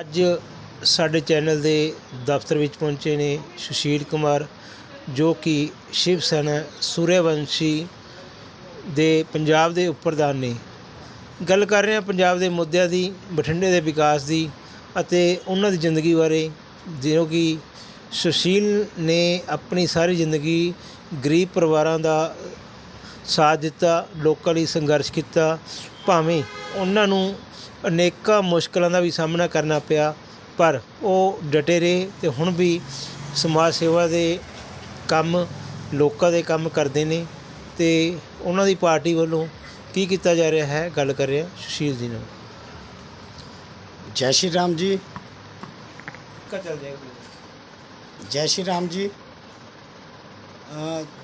ਅੱਜ ਸਾਡੇ ਚੈਨਲ ਦੇ ਦਫ਼ਤਰ ਵਿੱਚ ਪਹੁੰਚੇ ਨੇ ਸੁਸ਼ੀਲ ਕੁਮਾਰ, ਜੋ ਕਿ ਸ਼ਿਵ ਸੈਨਾ ਸੂਰਿਆਵੰਸ਼ੀ ਦੇ ਪੰਜਾਬ ਦੇ ਉਪ ਪ੍ਰਧਾਨ ਨੇ। ਗੱਲ ਕਰ ਰਹੇ ਹਾਂ ਪੰਜਾਬ ਦੇ ਮੁੱਦਿਆਂ ਦੀ, ਬਠਿੰਡੇ ਦੇ ਵਿਕਾਸ ਦੀ ਅਤੇ ਉਹਨਾਂ ਦੀ ਜ਼ਿੰਦਗੀ ਬਾਰੇ ਜੋ ਕਿ ਸੁਸ਼ੀਲ ਨੇ ਆਪਣੀ ਸਾਰੀ ਜ਼ਿੰਦਗੀ ਗਰੀਬ ਪਰਿਵਾਰਾਂ ਦਾ ਸਾਥ ਦਿੱਤਾ, ਲੋਕਾਂ ਲਈ ਸੰਘਰਸ਼ ਕੀਤਾ, ਭਾਵੇਂ ਉਹਨਾਂ ਨੂੰ ਅਨੇਕਾਂ ਮੁਸ਼ਕਲਾਂ ਦਾ ਵੀ ਸਾਹਮਣਾ ਕਰਨਾ ਪਿਆ ਪਰ ਉਹ ਡਟੇ ਰਹੇ ਤੇ ਹੁਣ ਵੀ ਸਮਾਜ ਸੇਵਾ ਦੇ ਕੰਮ ਲੋਕਾਂ ਦੇ ਕੰਮ ਕਰਦੇ ਨੇ ਤੇ ਉਹਨਾਂ ਦੀ ਪਾਰਟੀ ਵੱਲੋਂ ਕੀ ਕੀਤਾ ਜਾ ਰਿਹਾ ਹੈ? ਗੱਲ ਕਰ ਰਿਹਾ ਸੁਸ਼ੀਲ ਜੀ ਨਾਲ। ਜੈ ਸ਼੍ਰੀ ਰਾਮ ਜੀ। ਕਾ ਚੱਲ ਜਾਏਗਾ ਜੈ ਸ਼੍ਰੀ ਰਾਮ ਜੀ।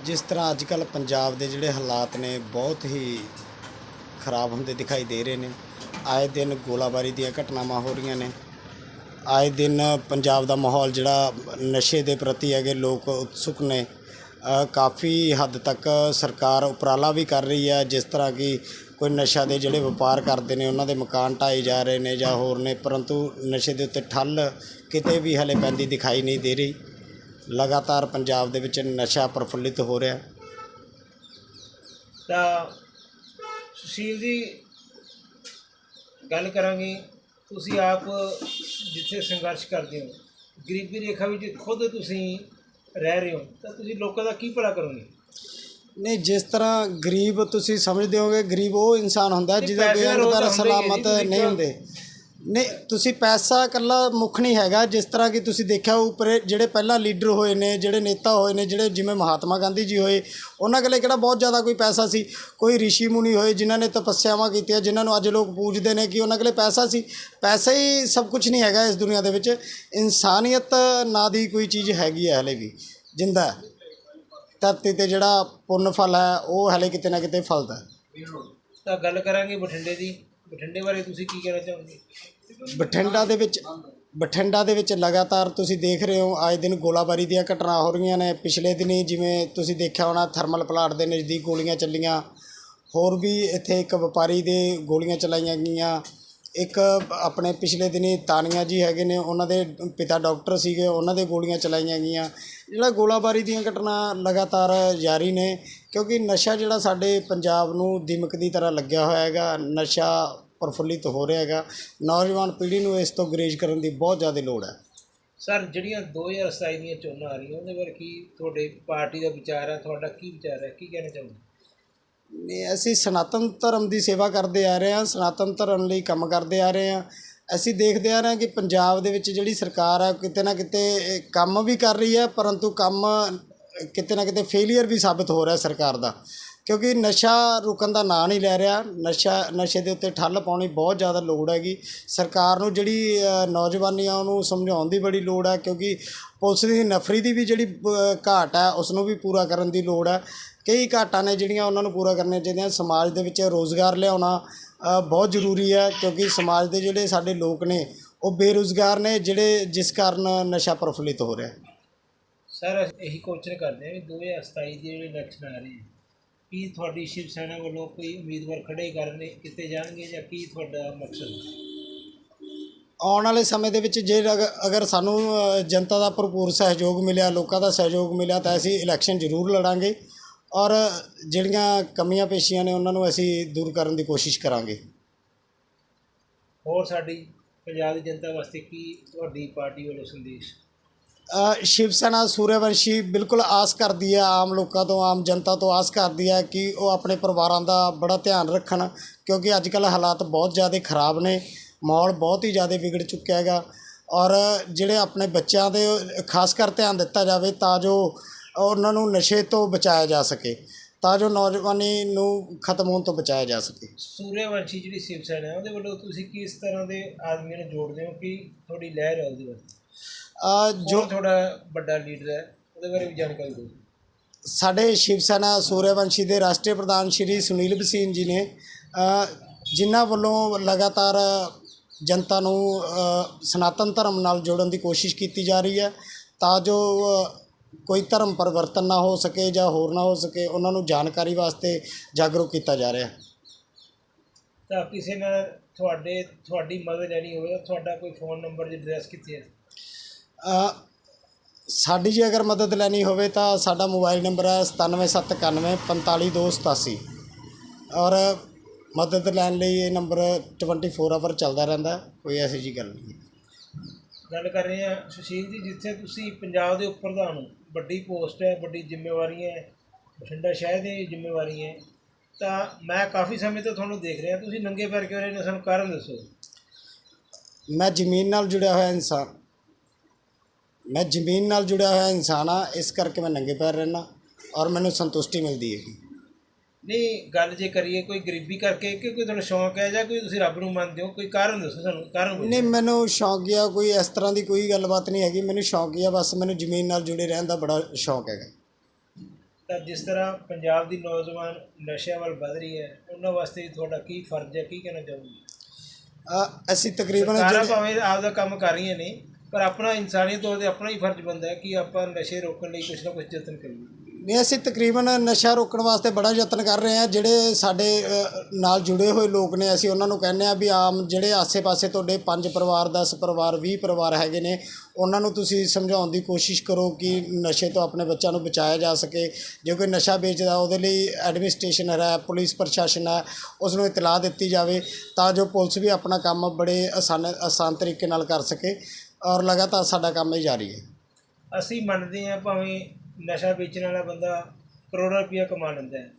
ਜਿਸ ਤਰ੍ਹਾਂ ਅੱਜ ਕੱਲ ਪੰਜਾਬ ਦੇ ਜਿਹੜੇ ਹਾਲਾਤ ਨੇ ਬਹੁਤ ਹੀ ਖਰਾਬ ਹੁੰਦੇ ਦਿਖਾਈ ਦੇ ਰਹੇ ਨੇ। ਆਏ ਦਿਨ ਗੋਲਾਬਾਰੀ ਦੀਆਂ ਘਟਨਾਵਾਂ ਹੋ ਰਹੀਆਂ ਨੇ। ਆਏ ਦਿਨ ਪੰਜਾਬ ਦਾ ਮਾਹੌਲ ਜਿਹੜਾ ਨਸ਼ੇ ਦੇ ਪ੍ਰਤੀ ਹੈਗੇ ਲੋਕ ਉਤਸੁਕ ਨੇ। ਕਾਫੀ ਹੱਦ ਤੱਕ ਸਰਕਾਰ ਉਪਰਾਲਾ ਵੀ ਕਰ ਰਹੀ ਹੈ, ਜਿਸ ਤਰ੍ਹਾਂ ਕਿ ਕੋਈ ਨਸ਼ਾ ਦੇ ਜਿਹੜੇ ਵਪਾਰ ਕਰਦੇ ਨੇ, ਉਹਨਾਂ ਦੇ ਮਕਾਨ ਢਾਏ ਜਾ ਰਹੇ ਨੇ ਜਾਂ ਹੋਰ ਨੇ, ਪਰੰਤੂ ਨਸ਼ੇ ਦੇ ਉੱਤੇ ਠੱਲ ਕਿਤੇ ਵੀ ਹਲੇ ਪੈਂਦੀ ਦਿਖਾਈ ਨਹੀਂ ਦੇ ਰਹੀ। ਲਗਾਤਾਰ ਪੰਜਾਬ ਦੇ ਵਿੱਚ ਨਸ਼ਾ ਪ੍ਰਫੁੱਲਿਤ ਹੋ ਰਿਹਾ। ਤਾਂ ਸੁਸ਼ੀਲ ਜੀ ਗੱਲ ਕਰਾਂਗੇ ਤੁਸੀਂ ਆਪ ਜਿੱਥੇ ਸੰਘਰਸ਼ ਕਰਦੇ ਹੋ ਗਰੀਬੀ ਰੇਖਾ ਵਿੱਚ ਖੁਦ ਤੁਸੀਂ ਰਹਿ ਰਹੇ ਹੋ ਤਾਂ ਤੁਸੀਂ ਲੋਕਾਂ ਦਾ ਕੀ ਭਲਾ ਕਰੋਗੇ? ਨਹੀਂ ਜਿਸ ਤਰ੍ਹਾਂ ਗਰੀਬ ਤੁਸੀਂ ਸਮਝਦੇ ਹੋਗੇ ਗਰੀਬ ਉਹ ਇਨਸਾਨ ਹੁੰਦਾ ਜਿਹਦੇ ਜੀ, ਸਲਾਮਤ ਨਹੀਂ ਹੁੰਦੇ। ਨਹੀਂ, ਤੁਸੀਂ ਪੈਸਾ ਇਕੱਲਾ ਮੁੱਖ ਨਹੀਂ ਹੈਗਾ, ਜਿਸ ਤਰ੍ਹਾਂ ਕਿ ਤੁਸੀਂ ਦੇਖਿਆ ਉੱਪਰ ਜਿਹੜੇ ਪਹਿਲਾਂ ਲੀਡਰ ਹੋਏ ਨੇ, ਜਿਹੜੇ ਨੇਤਾ ਹੋਏ ਨੇ, ਜਿਹੜੇ ਜਿਵੇਂ ਮਹਾਤਮਾ ਗਾਂਧੀ ਜੀ ਹੋਏ, ਉਹਨਾਂ ਕੋਲੇ ਕਿਹੜਾ ਬਹੁਤ ਜ਼ਿਆਦਾ ਕੋਈ ਪੈਸਾ ਸੀ? ਕੋਈ ਰਿਸ਼ੀ ਮੁਨੀ ਹੋਏ, ਜਿਨ੍ਹਾਂ ਨੇ ਤਪੱਸਿਆਵਾਂ ਕੀਤੀਆਂ, ਜਿਨ੍ਹਾਂ ਨੂੰ ਅੱਜ ਲੋਕ ਪੂਜਦੇ ਨੇ, ਕਿ ਉਹਨਾਂ ਕੋਲੇ ਪੈਸਾ ਸੀ? ਪੈਸਾ ਹੀ ਸਭ ਕੁਝ ਨਹੀਂ ਹੈਗਾ ਇਸ ਦੁਨੀਆ ਦੇ ਵਿੱਚ। ਇਨਸਾਨੀਅਤ ਨਾਂ ਦੀ ਕੋਈ ਚੀਜ਼ ਹੈਗੀ ਹੈ ਹਲੇ ਵੀ, ਜਿੰਦਾ ਧਰਤੀ ਤੇ ਜਿਹੜਾ ਪੁੰਨ ਫਲ ਹੈ, ਉਹ ਹਲੇ ਕਿਤੇ ਨਾ ਕਿਤੇ ਫਲਦਾ ਤਾਂ ਗੱਲ ਕਰਾਂਗੇ ਬਠਿੰਡੇ ਦੀ। ਬਠਿੰਡੇ ਬਾਰੇ ਤੁਸੀਂ ਕੀ ਕਹਿਣਾ ਚਾਹੋਗੇ? ਬਠਿੰਡਾ ਦੇ ਵਿੱਚ, ਬਠਿੰਡਾ ਦੇ ਵਿੱਚ ਲਗਾਤਾਰ ਤੁਸੀਂ ਦੇਖ ਰਹੇ ਹੋ, ਆਏ ਦਿਨ ਗੋਲਾਬਾਰੀ ਦੀਆਂ ਘਟਨਾ ਹੋ ਰਹੀਆਂ ਨੇ। ਪਿਛਲੇ ਦਿਨੀ ਜਿਵੇਂ ਤੁਸੀਂ ਦੇਖਿਆ ਹੋਣਾ, ਥਰਮਲ ਪਲਾਂਟ ਦੇ ਨਜ਼ਦੀਕ ਗੋਲੀਆਂ ਚੱਲੀਆਂ। ਹੋਰ ਵੀ ਇੱਥੇ ਇੱਕ ਵਪਾਰੀ ਦੇ ਗੋਲੀਆਂ ਚਲਾਈਆਂ ਗਈਆਂ। ਇੱਕ ਆਪਣੇ ਪਿਛਲੇ ਦਿਨੀਂ ਤਾਨੀਆ ਜੀ ਹੈਗੇ ਨੇ, ਉਹਨਾਂ ਦੇ ਪਿਤਾ ਡਾਕਟਰ ਸੀਗੇ, ਉਹਨਾਂ ਦੇ ਗੋਲੀਆਂ ਚਲਾਈਆਂ ਗਈਆਂ। ਜਿਹੜਾ ਗੋਲਾਬਾਰੀ ਦੀਆਂ ਘਟਨਾ ਲਗਾਤਾਰ ਜਾਰੀ ਨੇ, ਕਿਉਂਕਿ ਨਸ਼ਾ ਜਿਹੜਾ ਸਾਡੇ ਪੰਜਾਬ ਨੂੰ ਦੀਮਕ ਦੀ ਤਰ੍ਹਾਂ ਲੱਗਿਆ ਹੋਇਆ ਹੈਗਾ, ਨਸ਼ਾ ਪ੍ਰਫੁੱਲਿਤ ਹੋ ਰਿਹਾ ਹੈਗਾ। ਨੌਜਵਾਨ ਪੀੜ੍ਹੀ ਨੂੰ ਇਸ ਤੋਂ ਗਰੇਜ ਕਰਨ ਦੀ ਬਹੁਤ ਜ਼ਿਆਦਾ ਲੋੜ ਹੈ। ਸਰ, ਜਿਹੜੀਆਂ 2027 ਦੀਆਂ ਚੋਣਾਂ ਆ ਰਹੀਆਂ, ਉਹਦੇ ਬਾਰੇ ਕੀ ਤੁਹਾਡੇ ਪਾਰਟੀ ਦਾ ਵਿਚਾਰ ਹੈ, ਤੁਹਾਡਾ ਕੀ ਵਿਚਾਰ ਹੈ, ਕੀ ਕਹਿਣਾ ਚਾਹੁੰਦੇ ਨੇ, ਅਸੀਂ ਸਨਾਤਨ ਧਰਮ ਦੀ ਸੇਵਾ ਕਰਦੇ ਆ ਰਹੇ ਹਾਂ, ਸਨਾਤਨ ਧਰਮ ਲਈ ਕੰਮ ਕਰਦੇ ਆ ਰਹੇ ਹਾਂ। ਅਸੀਂ ਦੇਖਦੇ ਆ ਰਹੇ ਹਾਂ ਕਿ ਪੰਜਾਬ ਦੇ ਵਿੱਚ ਜਿਹੜੀ ਸਰਕਾਰ ਹੈ ਕਿਤੇ ਨਾ ਕਿਤੇ ਕੰਮ ਵੀ ਕਰ ਰਹੀ ਹੈ, ਪਰੰਤੂ ਕੰਮ ਕਿਤੇ ਨਾ ਕਿਤੇ ਫੇਲੀਅਰ ਵੀ ਸਾਬਤ ਹੋ ਰਿਹਾ ਸਰਕਾਰ ਦਾ। ਕਿਉਂਕਿ ਨਸ਼ਾ ਰੁਕਣ ਦਾ ਨਾਂ ਨਹੀਂ ਲੈ ਰਿਹਾ। ਨਸ਼ਾ, ਨਸ਼ੇ ਦੇ ਉੱਤੇ ਠੱਲ ਪਾਉਣੀ ਬਹੁਤ ਜ਼ਿਆਦਾ ਲੋੜ ਹੈਗੀ। ਸਰਕਾਰ ਨੂੰ ਜਿਹੜੀ ਨੌਜਵਾਨੀ ਆ, ਉਹਨੂੰ ਸਮਝਾਉਣ ਦੀ ਬੜੀ ਲੋੜ ਹੈ, ਕਿਉਂਕਿ ਪੁਲਿਸ ਦੀ ਨਫਰੀ ਦੀ ਵੀ ਜਿਹੜੀ ਘਾਟ ਹੈ ਉਸ ਨੂੰ ਵੀ ਪੂਰਾ ਕਰਨ ਦੀ ਲੋੜ ਹੈ। ਕਈ ਘਾਟਾਂ ਨੇ ਜਿਹੜੀਆਂ ਉਹਨਾਂ ਨੂੰ ਪੂਰਾ ਕਰਨੀਆਂ ਚਾਹੀਦੀਆਂ। ਸਮਾਜ ਦੇ ਵਿੱਚ ਰੋਜ਼ਗਾਰ ਲਿਆਉਣਾ ਬਹੁਤ ਜ਼ਰੂਰੀ ਹੈ ਕਿਉਂਕਿ ਸਮਾਜ ਦੇ ਜਿਹੜੇ ਸਾਡੇ ਲੋਕ ਨੇ ਉਹ ਬੇਰੁਜ਼ਗਾਰ ਨੇ ਜਿਹੜੇ ਜਿਸ ਕਾਰਨ ਨਸ਼ਾ ਪ੍ਰਫੁੱਲਿਤ ਹੋ ਰਿਹਾ। ਸਰ ਇਹੀ ਕੋਸ਼ਿਸ਼ ਕਰਦੇ ਹਾਂ ਵੀ 2027 ਦੇ ਜਿਹੜੇ ਇਲੈਕਸ਼ਨ ਆ ਰਹੇ ਹੈ ਕੀ ਤੁਹਾਡੀ ਸ਼ਿਵ ਸੈਨਾ ਵੱਲੋਂ ਕੋਈ ਉਮੀਦਵਾਰ ਖੜੇ ਕਰਨੇ ਕਿਤੇ ਜਾਣਗੇ ਜਾਂ ਕੀ ਤੁਹਾਡਾ ਮਕਸਦ? ਆਉਣ ਵਾਲੇ ਸਮੇਂ ਦੇ ਵਿੱਚ ਜੇ ਅਗ- ਅਗਰ ਸਾਨੂੰ ਜਨਤਾ ਦਾ ਭਰਪੂਰ ਸਹਿਯੋਗ ਮਿਲਿਆ ਲੋਕਾਂ ਦਾ ਸਹਿਯੋਗ ਮਿਲਿਆ ਤਾਂ ਅਸੀਂ ਇਲੈਕਸ਼ਨ ਜ਼ਰੂਰ ਲੜਾਂਗੇ। ਔਰ ਜਿਹੜੀਆਂ ਕਮੀਆਂ ਪੇਸ਼ੀਆਂ ਨੇ ਉਹਨਾਂ ਨੂੰ ਅਸੀਂ ਦੂਰ ਕਰਨ ਦੀ ਕੋਸ਼ਿਸ਼ ਕਰਾਂਗੇ। ਹੋਰ ਸਾਡੀ ਪੰਜਾਬ ਦੀ ਜਨਤਾ ਵਾਸਤੇ ਕੀ ਤੁਹਾਡੀ ਪਾਰਟੀ ਵੱਲੋਂ ਸੰਦੇਸ਼? ਸ਼ਿਵ ਸੈਨਾ ਸੂਰਿਆਵੰਸ਼ੀ ਬਿਲਕੁਲ ਆਸ ਕਰਦੀ ਹੈ ਆਮ ਲੋਕਾਂ ਤੋਂ ਆਮ ਜਨਤਾ ਤੋਂ ਆਸ ਕਰਦੀ ਹੈ ਕਿ ਉਹ ਆਪਣੇ ਪਰਿਵਾਰਾਂ ਦਾ ਬੜਾ ਧਿਆਨ ਰੱਖਣ ਕਿਉਂਕਿ ਅੱਜ ਕੱਲ੍ਹ ਹਾਲਾਤ ਬਹੁਤ ਜ਼ਿਆਦਾ ਖਰਾਬ ਨੇ ਮਾਹੌਲ ਬਹੁਤ ਹੀ ਜ਼ਿਆਦਾ ਵਿਗੜ ਚੁੱਕਿਆ ਹੈਗਾ। ਔਰ ਜਿਹੜੇ ਆਪਣੇ ਬੱਚਿਆਂ ਦੇ ਖਾਸ ਕਰ ਧਿਆਨ ਦਿੱਤਾ ਜਾਵੇ ਤਾਂ ਜੋ ਉਹਨਾਂ ਨੂੰ ਨਸ਼ੇ ਤੋਂ ਬਚਾਇਆ ਜਾ ਸਕੇ ਤਾਂ ਜੋ ਨੌਜਵਾਨੀ ਨੂੰ ਖਤਮ ਹੋਣ ਤੋਂ ਬਚਾਇਆ ਜਾ ਸਕੇ। ਸੂਰਿਆਵੰਸ਼ੀ ਜਿਹੜੀ ਸ਼ਿਵ ਸੈਨਾ ਹੈ ਉਹਦੇ ਵੱਲੋਂ ਤੁਸੀਂ ਕਿਸ ਤਰ੍ਹਾਂ ਦੇ ਆਦਮੀਆਂ ਨੂੰ ਜੋੜਦੇ ਹੋ? ਕਿ ਤੁਹਾਡੀ ਲਹਿਰ ਹੈ ਉਹਦੇ ਵਾਸਤੇ? ਅ, ਜੋ ਤੁਹਾਡਾ ਵੱਡਾ ਲੀਡਰ ਹੈ? ਉਹਦੇ ਬਾਰੇ ਵੀ ਜਾਣਕਾਰੀ ਦਿਓ। ਸਾਡੇ ਸ਼ਿਵ ਸੈਨਾ ਸੂਰਿਆਵੰਸ਼ੀ ਦੇ ਰਾਸ਼ਟਰੀ ਪ੍ਰਧਾਨ ਸ਼੍ਰੀ ਸੁਨੀਲ ਬਸੀਨ ਜੀ ਨੇ ਜਿਨ੍ਹਾਂ ਵੱਲੋਂ ਲਗਾਤਾਰ ਜਨਤਾ ਨੂੰ ਸਨਾਤਨ ਧਰਮ ਨਾਲ ਜੋੜਨ ਦੀ ਕੋਸ਼ਿਸ਼ ਕੀਤੀ ਜਾ ਰਹੀ ਹੈ ਤਾਂ ਜੋ ਕੋਈ ਧਰਮ ਪਰਿਵਰਤਨ ਨਾ ਹੋ ਸਕੇ ਜਾਂ ਹੋਰ ਨਾ ਹੋ ਸਕੇ ਉਹਨਾਂ ਨੂੰ ਜਾਣਕਾਰੀ ਵਾਸਤੇ ਜਾਗਰੂਕ ਕੀਤਾ ਜਾ ਰਿਹਾ ਤਾਂ ਕਿਸੇ ਨਾਲ ਤੁਹਾਡੇ ਤੁਹਾਡੀ ਮਦਦ ਲੈਣੀ ਹੋਵੇ ਤਾਂ ਤੁਹਾਡਾ ਕੋਈ ਫੋਨ ਨੰਬਰ ਜਾਂ ਐਡਰੈਸ ਕਿੱਥੇ ਹੈ ਅ, ਸਾਡੀ ਜੇ ਅਗਰ ਮਦਦ ਲੈਣੀ ਹੋਵੇ ਤਾਂ ਸਾਡਾ ਮੋਬਾਈਲ ਨੰਬਰ ਹੈ 97791 45287 ਔਰ ਮਦਦ ਲੈਣ ਲਈ ਇਹ ਨੰਬਰ 24 ਆਵਰ ਚੱਲਦਾ ਰਹਿੰਦਾ ਹੈ। ਕੋਈ ਐਸੀ ਜੀ ਗੱਲ ਨਹੀਂ ਹੈ। ਗੱਲ ਕਰ ਰਹੇ ਹਾਂ ਸੁਸ਼ੀਲ ਜੀ, ਜਿੱਥੇ ਤੁਸੀਂ ਪੰਜਾਬ ਦੇ ਉੱਪਰ ਦਾ ਹੋ ਵੱਡੀ ਪੋਸਟ ਹੈ, ਵੱਡੀ ਜ਼ਿੰਮੇਵਾਰੀਆਂ ਹੈ, ਬਠਿੰਡਾ ਸ਼ਹਿਰ ਦੀ ਜ਼ਿੰਮੇਵਾਰੀ ਹੈ, ਤਾਂ ਮੈਂ ਕਾਫੀ ਸਮੇਂ ਤੋਂ ਤੁਹਾਨੂੰ ਦੇਖ ਰਿਹਾ, ਤੁਸੀਂ ਨੰਗੇ ਪੈਰ ਕਿਉਂ ਰਹੇ ਨੇ, ਸਾਨੂੰ ਕਾਰਨ ਦੱਸੋ। ਮੈਂ ਜ਼ਮੀਨ ਨਾਲ ਜੁੜਿਆ ਹੋਇਆ ਇਨਸਾਨ। ਮੈਂ ਜ਼ਮੀਨ ਨਾਲ ਜੁੜਿਆ ਹੋਇਆ ਇਨਸਾਨ ਆ ਇਸ ਕਰਕੇ ਮੈਂ ਨੰਗੇ ਪੈਰ ਰਹਿਣਾ ਔਰ ਮੈਨੂੰ ਸੰਤੁਸ਼ਟੀ ਮਿਲਦੀ ਹੈ ਨਹੀਂ ਗੱਲ ਜੇ ਕਰੀਏ ਕੋਈ ਗਰੀਬੀ ਕਰਕੇ ਕਿ ਕੋਈ ਤੁਹਾਨੂੰ ਸ਼ੌਂਕ ਹੈ ਜਾਂ ਕੋਈ ਤੁਸੀਂ ਰੱਬ ਨੂੰ ਮੰਨਦੇ ਹੋ ਕੋਈ ਕਾਰਨ ਦੱਸੋ ਸਾਨੂੰ ਕਾਰਨ ਪੁੱਛੋ। ਨਹੀਂ ਮੈਨੂੰ ਸ਼ੌਕੀਆ ਕੋਈ ਇਸ ਤਰ੍ਹਾਂ ਦੀ ਕੋਈ ਗੱਲਬਾਤ ਨਹੀਂ ਹੈਗੀ ਮੈਨੂੰ ਸ਼ੌਕੀਆ ਬਸ ਮੈਨੂੰ ਜ਼ਮੀਨ ਨਾਲ ਜੁੜੇ ਰਹਿਣ ਦਾ ਬੜਾ ਸ਼ੌਕ ਹੈਗਾ। ਤਾਂ ਜਿਸ ਤਰ੍ਹਾਂ ਪੰਜਾਬ ਦੀ ਨੌਜਵਾਨ ਨਸ਼ਿਆਂ ਵੱਲ ਵਧ ਰਹੀ ਹੈ ਉਹਨਾਂ ਵਾਸਤੇ ਤੁਹਾਡਾ ਕੀ ਫਰਜ਼ ਹੈ ਕੀ ਕਹਿਣਾ ਚਾਹੋਗੇ? ਅ, ਅਸੀਂ ਤਕਰੀਬਨ ਸਰਕਾਰਾਂ ਜਿਹੜੇ ਭਾਵੇਂ ਆਪਦਾ ਕੰਮ ਕਰ ਰਹੀਆਂ ਨੇ ਪਰ ਆਪਣਾ ਇਨਸਾਨੀ ਤੌਰ ਤੇ ਆਪਣਾ ਹੀ ਫਰਜ਼ ਬਣਦਾ ਹੈ ਕਿ ਆਪਾਂ ਨਸ਼ੇ ਰੋਕਣ ਲਈ ਕੁਝ ਨਾ ਕੁਝ ਯਤਨ ਕਰੀਏ। ਨਹੀਂ, ਅਸੀਂ ਤਕਰੀਬਨ ਨਸ਼ਾ ਰੋਕਣ ਵਾਸਤੇ ਬੜਾ ਯਤਨ ਕਰ ਰਹੇ ਹਾਂ, ਜਿਹੜੇ ਸਾਡੇ ਨਾਲ ਜੁੜੇ ਹੋਏ ਲੋਕ ਨੇ, ਅਸੀਂ ਉਹਨਾਂ ਨੂੰ ਕਹਿੰਦੇ ਆ ਵੀ ਆਮ ਜਿਹੜੇ ਆਸੇ-ਪਾਸੇ ਤੁਹਾਡੇ ਪੰਜ ਪਰਿਵਾਰ 10 ਪਰਿਵਾਰ 20 ਪਰਿਵਾਰ ਹੈਗੇ ਨੇ, ਉਹਨਾਂ ਨੂੰ ਤੁਸੀਂ ਸਮਝਾਉਣ ਦੀ ਕੋਸ਼ਿਸ਼ ਕਰੋ ਕਿ ਨਸ਼ੇ ਤੋਂ ਆਪਣੇ ਬੱਚਿਆਂ ਨੂੰ ਬਚਾਇਆ ਜਾ ਸਕੇ। ਜੇ ਕੋਈ ਨਸ਼ਾ ਵੇਚਦਾ, ਉਹਦੇ ਲਈ ਐਡਮਿਨਿਸਟ੍ਰੇਸ਼ਨ ਹੈ, ਪੁਲਿਸ ਪ੍ਰਸ਼ਾਸਨ ਹੈ, ਉਸ ਨੂੰ ਇਤਲਾਹ ਦਿੱਤੀ ਜਾਵੇ ਤਾਂ ਜੋ ਪੁਲਿਸ ਵੀ ਆਪਣਾ ਕੰਮ ਬੜੇ ਆਸਾਨ ਆਸਾਨ ਤਰੀਕੇ ਨਾਲ ਕਰ ਸਕੇ ਔਰ ਲਗਾਤਾਰ ਸਾਡਾ ਕੰਮ ਇਹ ਜਾਰੀ ਹੈ ਅਸੀਂ ਮੰਨਦੇ ਹਾਂ ਭਾਵੇਂ ਨਸ਼ਾ ਵੇਚਣ ਵਾਲਾ ਬੰਦਾ ਕਰੋੜਾਂ ਰੁਪਇਆ ਕਮਾ ਲੈਂਦਾ ਹੈ।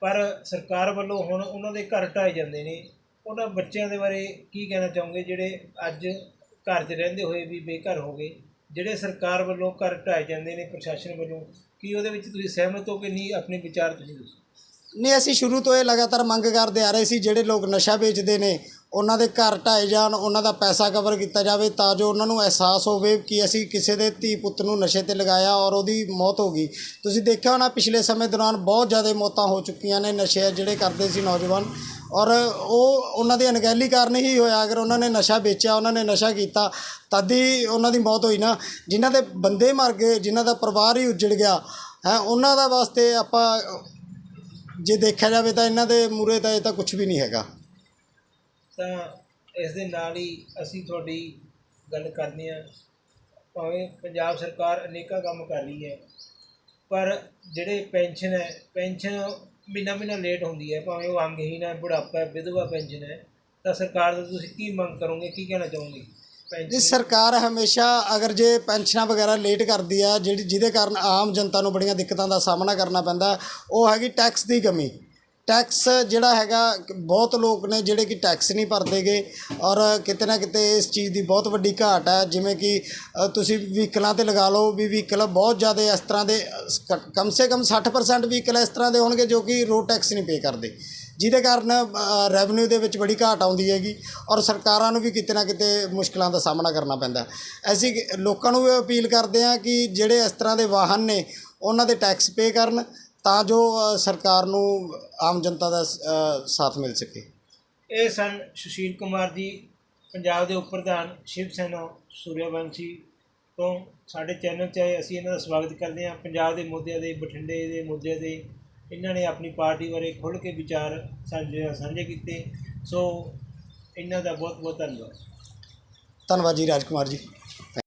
ਪਰ ਸਰਕਾਰ ਵੱਲੋਂ ਹੁਣ ਉਹਨਾਂ ਦੇ ਘਰ ਢਾਏ ਜਾਂਦੇ ਨੇ। ਉਹਨਾਂ ਬੱਚਿਆਂ ਦੇ ਬਾਰੇ ਕੀ ਕਹਿਣਾ ਚਾਹੋਗੇ? ਜਿਹੜੇ ਅੱਜ ਘਰ 'ਚ ਰਹਿੰਦੇ ਹੋਏ ਵੀ ਬੇਘਰ ਹੋ ਗਏ, ਜਿਹੜੇ ਸਰਕਾਰ ਵੱਲੋਂ ਘਰ ਢਾਏ ਜਾਂਦੇ ਨੇ ਪ੍ਰਸ਼ਾਸਨ ਵੱਲੋਂ, ਕੀ ਉਹਦੇ ਵਿੱਚ ਤੁਸੀਂ ਸਹਿਮਤ ਹੋ ਕਿ ਨਹੀਂ? ਆਪਣੇ ਵਿਚਾਰ ਤੁਸੀਂ ਦੱਸੋ। ਨਹੀਂ, ਅਸੀਂ ਸ਼ੁਰੂ ਤੋਂ ਇਹ ਲਗਾਤਾਰ ਮੰਗ ਕਰਦੇ ਆ ਰਹੇ ਸੀ, ਜਿਹੜੇ ਲੋਕ ਨਸ਼ਾ ਵੇਚਦੇ ਨੇ, ਉਹਨਾਂ ਦੇ ਘਰ ਢਾਏ ਜਾਣ, ਉਹਨਾਂ ਦਾ ਪੈਸਾ ਕਵਰ ਕੀਤਾ ਜਾਵੇ ਤਾਂ ਜੋ ਉਹਨਾਂ ਨੂੰ ਅਹਿਸਾਸ ਹੋਵੇ ਕਿ ਅਸੀਂ ਕਿਸੇ ਦੇ ਧੀ ਪੁੱਤ ਨੂੰ ਨਸ਼ੇ ਤੇ ਲਗਾਇਆ ਔਰ ਉਹਦੀ ਮੌਤ ਹੋ ਗਈ। ਤੁਸੀਂ ਦੇਖਿਆ ਹੋਣਾ, ਪਿਛਲੇ ਸਮੇਂ ਦੌਰਾਨ ਬਹੁਤ ਜ਼ਿਆਦਾ ਮੌਤਾਂ ਹੋ ਚੁੱਕੀਆਂ ਨੇ ਨਸ਼ੇ ਜਿਹੜੇ ਕਰਦੇ ਸੀ ਨੌਜਵਾਨ। ਔਰ ਉਹ, ਉਹਨਾਂ ਦੀ ਅਣਗਹਿਲੀ ਕਾਰਨ ਹੀ ਹੋਇਆ, ਅਗਰ ਉਹਨਾਂ ਨੇ ਨਸ਼ਾ ਵੇਚਿਆ, ਉਹਨਾਂ ਨੇ ਨਸ਼ਾ ਕੀਤਾ, ਤਦ ਹੀ ਉਹਨਾਂ ਦੀ ਮੌਤ ਹੋਈ ਨਾ। ਜਿਨ੍ਹਾਂ ਦੇ ਬੰਦੇ ਮਰ ਗਏ, ਜਿਨ੍ਹਾਂ ਦਾ ਪਰਿਵਾਰ ਹੀ ਉੱਜੜ ਗਿਆ, ਹੈ, ਉਹਨਾਂ ਦਾ ਵਾਸਤੇ ਆਪਾਂ ਜੇ ਦੇਖਿਆ ਜਾਵੇ ਤਾਂ ਇਹਨਾਂ ਦੇ ਮੂਰੇ ਤਾਂ ਇਹ ਤਾਂ ਕੁਝ ਵੀ ਨਹੀਂ ਹੈਗਾ। ਤਾਂ ਇਸ ਦੇ ਨਾਲ ਹੀ ਅਸੀਂ ਤੁਹਾਡੀ ਗੱਲ ਕਰਨੀ ਆ। ਭਾਵੇਂ ਪੰਜਾਬ ਸਰਕਾਰ ਅਨੇਕਾਂ ਕੰਮ ਕਰ ਰਹੀ ਹੈ, ਪਰ ਜਿਹੜੇ ਪੈਨਸ਼ਨ ਹੈ, ਪੈਨਸ਼ਨ ਮਹੀਨਾ ਮਹੀਨਾ ਲੇਟ ਹੁੰਦੀ ਹੈ। ਭਾਵੇਂ ਉਹ ਅੰਗਹੀਨ ਹੈ, ਬੁਢਾਪਾ ਹੈ, ਵਿਧਵਾ ਪੈਨਸ਼ਨ ਹੈ, ਤਾਂ ਸਰਕਾਰ ਤੋਂ ਤੁਸੀਂ ਕੀ ਮੰਗ ਕਰੋਗੇ, ਕੀ ਕਹਿਣਾ ਚਾਹੋਗੇ? ਜੀ ਸਰਕਾਰ ਹਮੇਸ਼ਾ ਅਗਰ ਜੇ ਪੈਨਸ਼ਨਾਂ ਵਗੈਰਾ ਲੇਟ ਕਰਦੀ ਆ ਜਿਹੜੀ ਜਿਹਦੇ ਕਾਰਨ ਆਮ ਜਨਤਾ ਨੂੰ ਬੜੀਆਂ ਦਿੱਕਤਾਂ ਦਾ ਸਾਹਮਣਾ ਕਰਨਾ ਪੈਂਦਾ ਉਹ ਹੈਗੀ ਟੈਕਸ ਦੀ ਕਮੀ। ਟੈਕਸ ਜਿਹੜਾ ਹੈਗਾ ਬਹੁਤ ਲੋਕ ਨੇ ਜਿਹੜੇ ਕਿ ਟੈਕਸ ਨਹੀਂ ਭਰਦੇਗੇ ਔਰ ਕਿਤੇ ਨਾ ਕਿਤੇ ਇਸ ਚੀਜ਼ ਦੀ ਬਹੁਤ ਵੱਡੀ ਘਾਟ ਹੈ ਜਿਵੇਂ ਕਿ ਅ, ਤੁਸੀਂ ਵਹੀਕਲਾਂ ਤੇ ਲਗਾ ਲਓ ਵੀ ਵਹੀਕਲ ਬਹੁਤ ਜ਼ਿਆਦਾ ਇਸ ਤਰ੍ਹਾਂ ਦੇ ਅ, ਸ- ਕਮ ਸੇ ਕਮ 60% ਵਹੀਕਲ ਇਸ ਤਰ੍ਹਾਂ ਦੇ ਹੋਣਗੇ ਜੋ ਕਿ ਰੋਡ ਟੈਕਸ ਨਹੀਂ ਪੇ ਕਰਦੇ। ਜਿਹਦੇ ਕਾਰਨ ਰੈਵਨਿਊ ਦੇ ਵਿੱਚ ਬੜੀ ਘਾਟ ਆਉਂਦੀ ਹੈਗੀ ਔਰ ਸਰਕਾਰਾਂ ਨੂੰ ਵੀ ਕਿਤੇ ਨਾ ਕਿਤੇ ਮੁਸ਼ਕਲਾਂ ਦਾ ਸਾਹਮਣਾ ਕਰਨਾ ਪੈਂਦਾ। ਅਸੀਂ ਲੋਕਾਂ ਨੂੰ ਵੀ ਅਪੀਲ ਕਰਦੇ ਹਾਂ ਕਿ ਜਿਹੜੇ ਇਸ ਤਰ੍ਹਾਂ ਦੇ ਵਾਹਨ ਨੇ, ਉਹਨਾਂ ਦੇ ਟੈਕਸ ਪੇ ਕਰਨ ਤਾਂ ਜੋ ਸਰਕਾਰ ਨੂੰ ਆਮ ਜਨਤਾ ਦਾ ਸਾਥ ਮਿਲ ਸਕੇ। ਇਹ ਸਨ ਸੁਸ਼ੀਲ ਕੁਮਾਰ ਜੀ, ਪੰਜਾਬ ਦੇ ਉਪ ਪ੍ਰਧਾਨ ਸ਼ਿਵ ਸੈਨਾ ਸੂਰਿਆਵੰਸ਼ੀ ਤੋਂ ਸਾਡੇ ਚੈਨਲ 'ਚ ਆਏ। ਅਸੀਂ ਇਹਨਾਂ ਦਾ ਸਵਾਗਤ ਕਰਦੇ ਹਾਂ। ਪੰਜਾਬ ਦੇ ਮੁੱਦਿਆਂ ਦੇ, ਬਠਿੰਡੇ ਦੇ ਮੁੱਦਿਆਂ ਦੇ ਇਹਨਾਂ ਨੇ ਆਪਣੀ ਪਾਰਟੀ ਬਾਰੇ ਖੁੱਲ੍ਹ ਕੇ ਵਿਚਾਰ ਸਾਂਝੇ ਸਾਂਝੇ ਕੀਤੇ। ਸੋ ਇਹਨਾਂ ਦਾ ਬਹੁਤ ਬਹੁਤ ਧੰਨਵਾਦ। ਧੰਨਵਾਦ ਜੀ, ਰਾਜਕੁਮਾਰ ਜੀ।